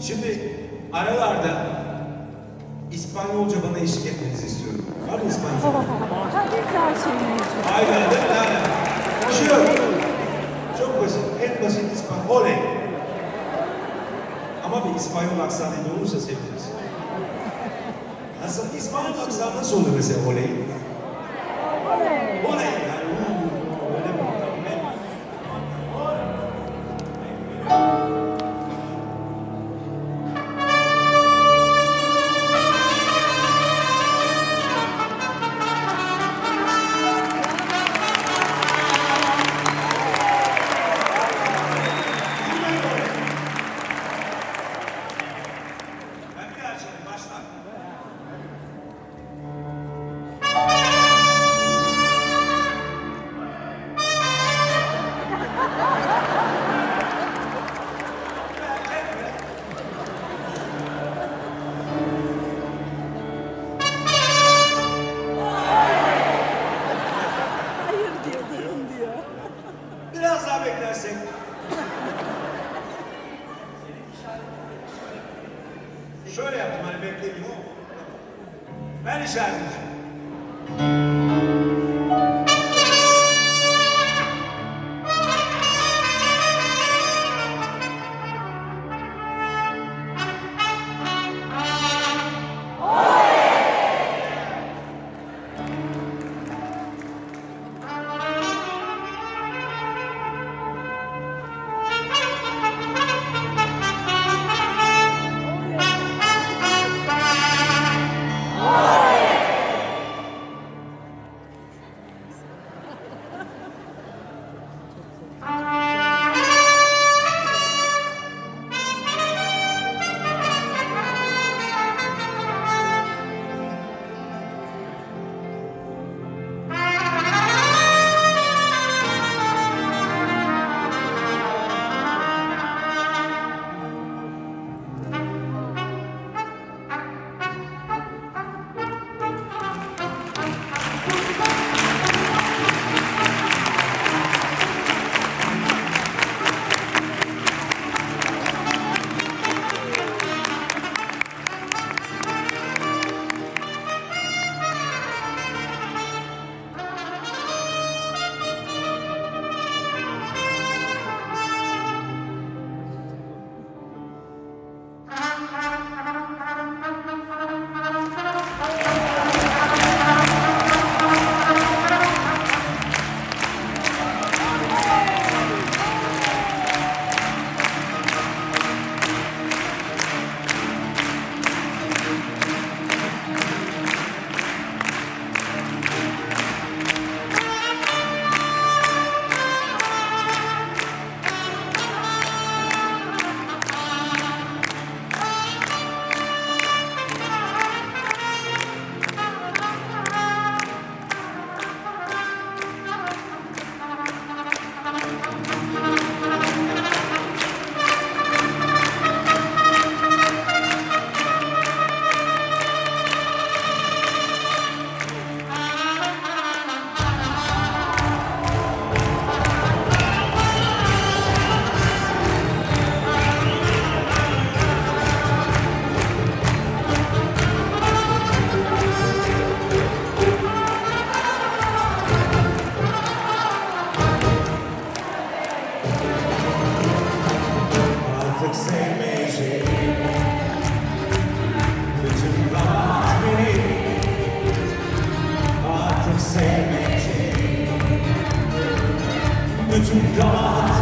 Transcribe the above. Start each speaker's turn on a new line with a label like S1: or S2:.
S1: Şimdi aralarda İspanyolca bana eşlik etmenizi istiyorum. Var mı İspanyolca?
S2: Hadi her şeyini
S1: Aynen değil mi? Aynen. Şu. Çok basit. En basit İspanyol. Oley. Ama bir İspanyol aksanıyla olursa seviniriz. Nasıl? İspanyol aksanı nasıl olur mesela? Oley. Şöyle yaptım hani bekleyeyim o. Ben işaret to God's